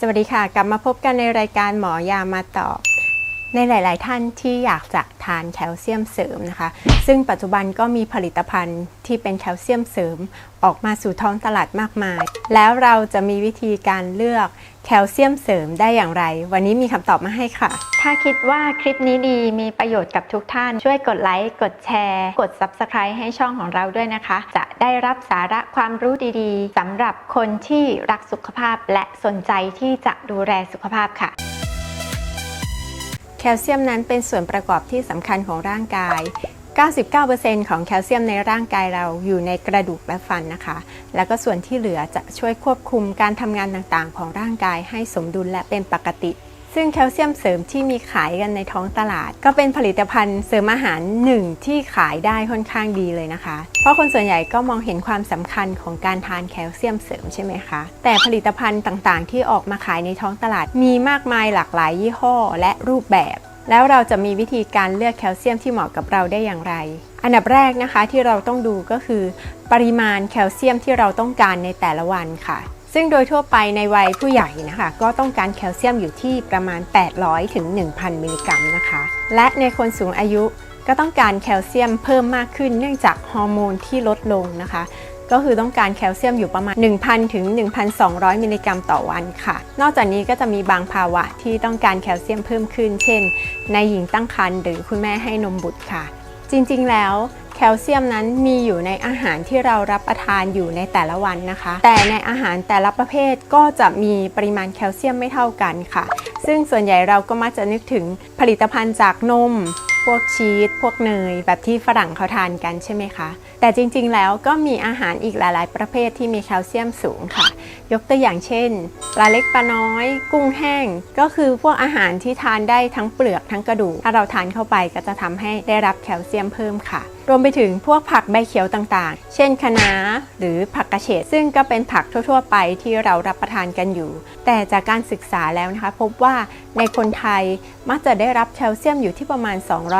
สวัสดีค่ะ กลับมาพบกันในรายการหมอยามาตอบ ในหลาย ๆ ท่านที่อยากจะทานแคลเซียมเสริมนะคะ ซึ่งปัจจุบันก็มีผลิตภัณฑ์ที่เป็นแคลเซียมเสริม ออกมาสู่ท้องตลาดมากมาย แล้วเราจะมีวิธีการเลือก แคลเซียมเสริมได้อย่างไร วันนี้มีคำตอบมาให้ค่ะ ถ้าคิดว่าคลิปนี้ดีมีประโยชน์กับทุกท่าน ช่วยกดไลค์ กดแชร์ กด Subscribe ให้ช่องของเราด้วยนะคะ จะได้รับสาระความรู้ดีๆสำหรับคนที่รักสุขภาพและสนใจที่จะดูแลสุขภาพค่ะแคลเซียมนั้นเป็นส่วนประกอบที่สำคัญของร่างกาย 99%ของแคลเซียมในร่างกายเราอยู่ในกระดูกและฟันนะคะ แล้วก็ส่วนที่เหลือจะช่วยควบคุมการทำงานต่างๆ ของร่างกายให้สมดุลและเป็นปกติ ซึ่งแคลเซียมเสริมที่มีขายกันในท้องตลาด ก็เป็นผลิตภัณฑ์เสริมอาหารหนึ่งที่ขายได้ค่อนข้างดีเลยนะคะ เพราะคนส่วนใหญ่ก็มองเห็นความสำคัญของการทานแคลเซียมเสริมใช่ไหมคะ แต่ผลิตภัณฑ์ต่างๆ ที่ออกมาขายในท้องตลาดมีมากมายหลากหลายยี่ห้อ และรูปแบบ แล้วเราจะมีวิธีการเลือกแคลเซียมที่เหมาะกับเราได้อย่างไร อันดับแรกนะคะที่เราต้องดูก็คือ ปริมาณแคลเซียมที่เราต้องการในแต่ละวันค่ะซึ่งโดยทั่วไปในวัยผู้ใหญ่นะคะ ก็ต้องการแคลเซียมอยู่ที่ประมาณ 800ถึง1,000 มิลลิกรัมนะคะ และในคนสูงอายุก็ต้องการแคลเซียมเพิ่มมากขึ้นเนื่องจากฮอร์โมนที่ลดลงนะคะ ก็คือต้องการแคลเซียมอยู่ประมาณ 1,000 ถึง 1,200 มิลลิกรัมต่อวันค่ะ นอกจากนี้ก็จะมีบางภาวะที่ต้องการแคลเซียมเพิ่มขึ้น เช่น ในหญิงตั้งครรภ์หรือคุณแม่ให้นมบุตรค่ะ จริงๆ แล้วแคลเซียมนั้นมีอยู่ในอาหารที่เรารับประทานอยู่ในแต่ละวันนะคะ แต่ในอาหารแต่ละประเภทก็จะมีปริมาณแคลเซียมไม่เท่ากันค่ะ ซึ่งส่วนใหญ่เราก็มักจะนึกถึงผลิตภัณฑ์จากนม พวกชีสพวกเนย แบบที่ฝรั่งเขาทานกันใช่ไหมคะแต่จริงๆแล้วก็มีอาหารอีกหลาย ๆ ประเภทที่มีแคลเซียมสูงค่ะ ยกตัวอย่างเช่นปลาเล็กปลาน้อย กุ้งแห้ง ก็คือพวกอาหารที่ทานได้ทั้งเปลือกทั้งกระดูกถ้าเราทานเข้าไปก็จะทำให้ได้รับแคลเซียมเพิ่มค่ะ รวมไปถึงพวกผักใบเขียวต่างๆ เช่นคะน้าหรือผักกระเฉดซึ่งก็เป็นผักทั่ว ๆ ไปที่เรารับประทานกันอยู่ แต่จากการศึกษาแล้วนะคะ พบว่าในคนไทยมักจะได้รับแคลเซียมอยู่ที่ประมาณ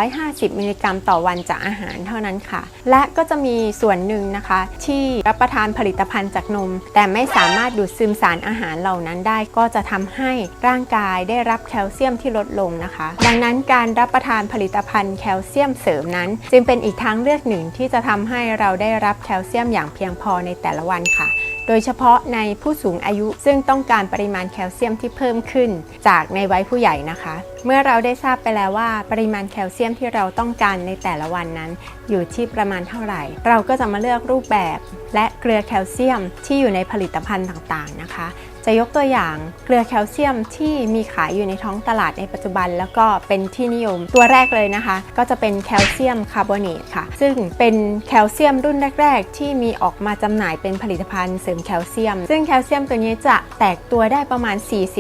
250 มิลลิกรัมต่อวันจากอาหารเท่านั้นค่ะ และก็จะมีีส่วนหนึ่งนะคะ ที่รับประทานผลิตภัณฑ์จากนม แต่ไม่สามารถดูดซึมสารอาหารเหล่านั้นได้ ก็จะทำให้ร่างกายได้รับแคลเซียมที่ลดลงนะคะ ดังนั้นการรับประทานผลิตภัณฑ์แคลเซียมเสริมนั้น จึงเป็นอีกทางเลือกหนึ่งที่จะทำให้เราได้รับแคลเซียมอย่างเพียงพอในแต่ละวันค่ะโดยเฉพาะในผู้สูงอายุซึ่งต้องการปริมาณแคลเซียมที่เพิ่มขึ้น จากในวัยผู้ใหญ่นะคะเมื่อเราได้ทราบไปแล้วว่า ปริมาณแคลเซียมที่เราต้องการในแต่ละวันนั้น อยู่ที่ประมาณเท่าไหร่ เราก็จะมาเลือกรูปแบบ และเกลือแคลเซียมที่อยู่ในผลิตภัณฑ์ต่างๆนะคะ จะยกตัวอย่างเกลือแคลเซียมที่มีขายอยู่ในท้องตลาดในปัจจุบัน แล้วก็เป็นที่นิยมตัวแรกเลยนะคะ ก็จะเป็นแคลเซียมคาร์บอเนตค่ะ ซึ่งเป็นแคลเซียมรุ่นแรก ๆ ที่มีออกมาจำหน่ายเป็นผลิตภัณฑ์เสริมแคลเซียม ซึ่งแคลเซียมตัวนี้จะแตกตัวได้ประมาณ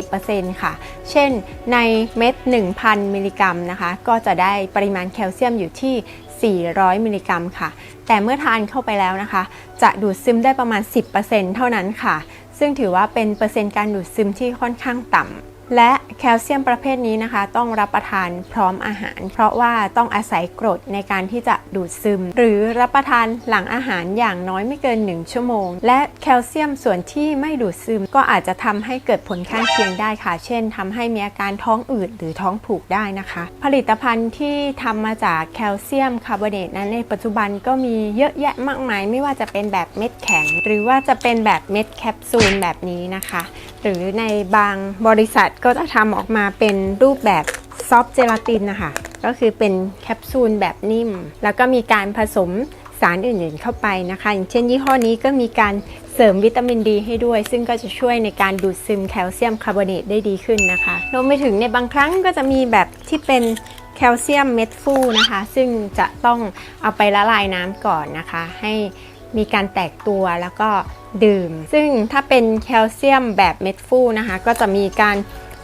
40%ค่ะ เช่น ในเม็ด1,000 มิลลิกรัมนะคะ ก็จะได้ปริมาณแคลเซียมอยู่ที่ 400 มิลลิกรัมค่ะ แต่เมื่อทานเข้าไปแล้วนะคะ จะดูดซึมได้ประมาณ 10%เท่านั้นค่ะ ซึ่งถือว่าเป็นเปอร์เซ็นต์การดูดซึมที่ค่อนข้างต่ำ และแคลเซียมประเภทนี้นะคะ ต้องรับประทานพร้อมอาหาร เพราะว่าต้องอาศัยกรดในการที่จะดูดซึม หรือรับประทานหลังอาหารอย่างน้อยไม่เกิน 1 ชั่วโมง และแคลเซียมส่วนที่ไม่ดูดซึม ก็อาจจะทำให้เกิดผลข้างเคียงได้ค่ะ เช่นทำให้มีอาการท้องอืดหรือท้องผูกได้นะคะ ผลิตภัณฑ์ที่ทำมาจากแคลเซียมคาร์บอเนตนั้นในปัจจุบันก็มีเยอะแยะมากมาย ไม่ว่าจะเป็นแบบเม็ดแข็ง หรือว่าจะเป็นแบบเม็ดแคปซูลแบบนี้นะคะหรือในบางบริษัทก็จะทำออกมาเป็นรูปแบบซอฟเจลาตินนะคะก็คือเป็นแคปซูลแบบนิ่ม แล้วก็มีการผสมสารอื่นๆเข้าไปนะคะ อย่างเช่นยี่ห้อนี้ก็มีการเสริมวิตามินดีให้ด้วย ซึ่งก็จะช่วยในการดูดซึมแคลเซียมคาร์บอเนตได้ดีขึ้นนะคะรวมไปถึงในบางครั้งก็จะมีแบบที่เป็นแคลเซียมเม็ดฟูนะคะ ซึ่งจะต้องเอาไปละลายน้ำก่อนนะคะ ให้มีการแตกตัวแล้วก็ ดื่ม ซึ่งถ้าเป็นแคลเซียมแบบเม็ดฟูนะคะ ก็จะมีการ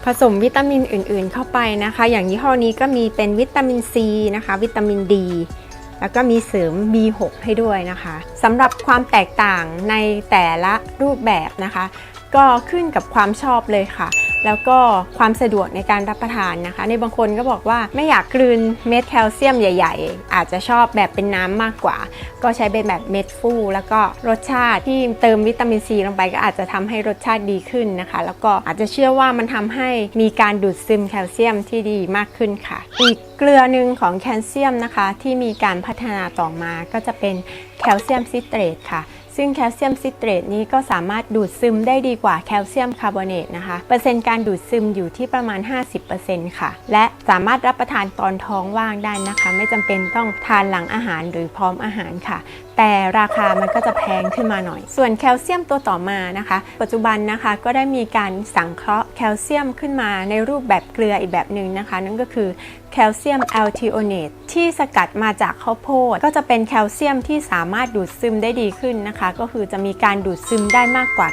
ผสมวิตามินอื่น ๆ เข้าไปนะคะ อย่างยี่ห้อนี้ก็มีเป็นวิตามินซีนะคะ วิตามินดีแล้วก็มีเสริม B6 ให้ด้วยนะคะสำหรับความแตกต่างในแต่ละรูปแบบนะคะ ก็ขึ้นกับความชอบเลยค่ะ แล้วก็ความสะดวกในการรับประทานนะคะ ในบางคนก็บอกว่าไม่อยากกลืนเม็ดแคลเซียมใหญ่ ๆ อาจจะชอบแบบเป็นน้ำมากกว่า ก็ใช้เป็นแบบเม็ดฟูแล้วก็รสชาติที่เติมวิตามินซีลงไปก็อาจจะทำให้รสชาติดีขึ้นนะคะ แล้วก็อาจจะเชื่อว่ามันทำให้มีการดูดซึมแคลเซียมที่ดีมากขึ้นค่ะ อีกเกลือหนึ่งของแคลเซียมนะคะ ที่มีการพัฒนาต่อมาก็จะเป็นแคลเซียมซิตรตค่ะ ซึ่งแคลเซียมซิตรตนี้ก็สามารถดูดซึมได้ดีกว่าแคลเซียมคาร์บอเนตนะคะ เปอร์เซ็นต์การดูดซึมอยู่ที่ประมาณ 50%ค่ะ และสามารถรับประทานตอนท้องว่างได้นะคะ ไม่จำเป็นต้องทานหลังอาหารหรือพร้อมอาหารค่ะ แต่ราคามันก็จะแพงขึ้นมาหน่อย ส่วนแคลเซียมตัวต่อมานะคะ ปัจจุบันนะคะก็ได้มีการสังเคราะห์ แคลเซียมขึ้นมาในรูปแบบเกลืออีกแบบหนึ่งนะคะ นั่นก็คือแคลเซียมแอลทิโอเนตที่สกัดมาจากข้าวโพด ก็จะเป็นแคลเซียมที่สามารถดูดซึมได้ดีขึ้นนะคะ ก็คือจะมีการดูดซึมได้มากกว่า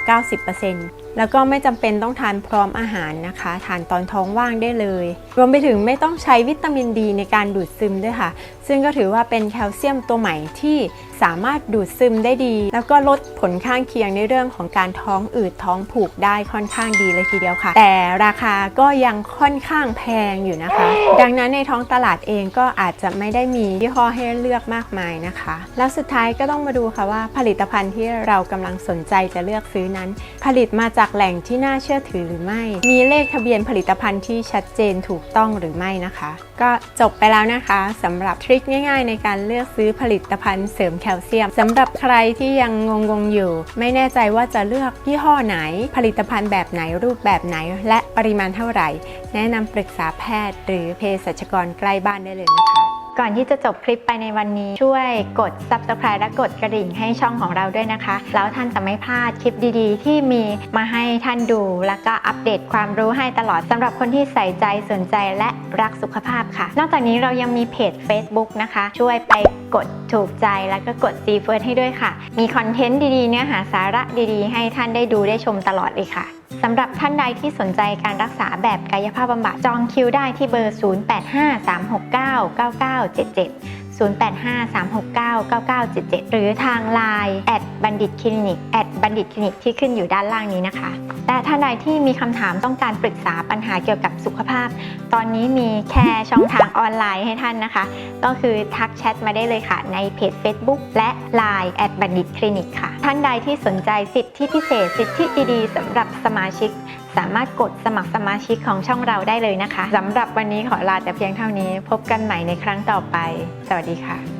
90%แล้วก็ไม่จำเป็นต้องทานพร้อมอาหารนะคะ ทานตอนท้องว่างได้เลย รวมไปถึงไม่ต้องใช้วิตามินดีในการดูดซึมด้วยค่ะ ซึ่งก็ถือว่าเป็นแคลเซียมตัวใหม่ที่ สามารถดูดซึมได้ดี แล้วก็ลดผลข้างเคียงในเรื่องของการท้องอืดท้องผูกได้ค่อนข้างดีเลยทีเดียวค่ะ แต่ราคาก็ยังค่อนข้างแพงอยู่นะคะ ดังนั้นในท้องตลาดเองก็อาจจะไม่ได้มียี่ห้อให้เลือกมากมายนะคะ แล้วสุดท้ายก็ต้องมาดูค่ะว่าผลิตภัณฑ์ที่เรากำลังสนใจจะเลือกซื้อนั้น ผลิตมาจากแหล่งที่น่าเชื่อถือหรือไม่ มีเลขทะเบียนผลิตภัณฑ์ที่ชัดเจนถูกต้องหรือไม่นะคะ ก็จบไปแล้วนะคะสำหรับทริคง่าย ๆ ในการเลือกซื้อผลิตภัณฑ์เสริมแคลเซียมสำหรับใครที่ยังงงๆอยู่ ไม่แน่ใจว่าจะเลือกยี่ห้อไหน ผลิตภัณฑ์แบบไหนรูปแบบไหน และปริมาณเท่าไหร่ แนะนำปรึกษาแพทย์ หรือเภสัชกรใกล้บ้านได้เลยนะคะ ก่อนที่จะจบคลิปไปในวันนี้ ช่วยกด subscribe และกดกระดิ่งให้ช่องของเราด้วยนะคะ แล้วท่านจะไม่พลาดคลิปดีๆ ที่มีมาให้ท่านดู แล้วก็อัปเดตความรู้ให้ตลอดสำหรับคนที่ใส่ใจสนใจและรักสุขภาพค่ะ นอกจากนี้เรายังมีเพจ Facebook นะคะ ช่วยไปกดถูกใจแล้วก็กด See First ให้ด้วยค่ะ มีคอนเทนต์ดีๆ เนื้อหาสาระดีๆ ให้ท่านได้ดูได้ชมตลอดเลยค่ะ สำหรับท่านใดที่สนใจการรักษาแบบกายภาพบำบัดจองคิวได้ที่เบอร์ 0853699977 0853699977 หรือทาง Line แอดบัณฑิตคลินิกแอดบัณฑิตคลินิกที่ขึ้นอยู่ด้านล่างนี้นะคะ แต่ท่านใดที่มีคำถามต้องการปรึกษาปัญหาเกี่ยวกับสุขภาพ ตอนนี้มีแค่ช่องทางออนไลน์ให้ท่านนะคะ ก็คือทักแชทมาได้เลยค่ะ ในเพจ Facebook และ Line แอดบัณฑิตคลินิกค่ะ ท่านใดที่สนใจสิทธิพิเศษ สิทธิดีๆสำหรับสมาชิกสามารถกดสมัครสมาชิกของช่องเราได้เลยนะคะสำหรับวันนี้ขอลาแต่เพียงเท่านี้ พบกันใหม่ในครั้งต่อไป สวัสดีค่ะ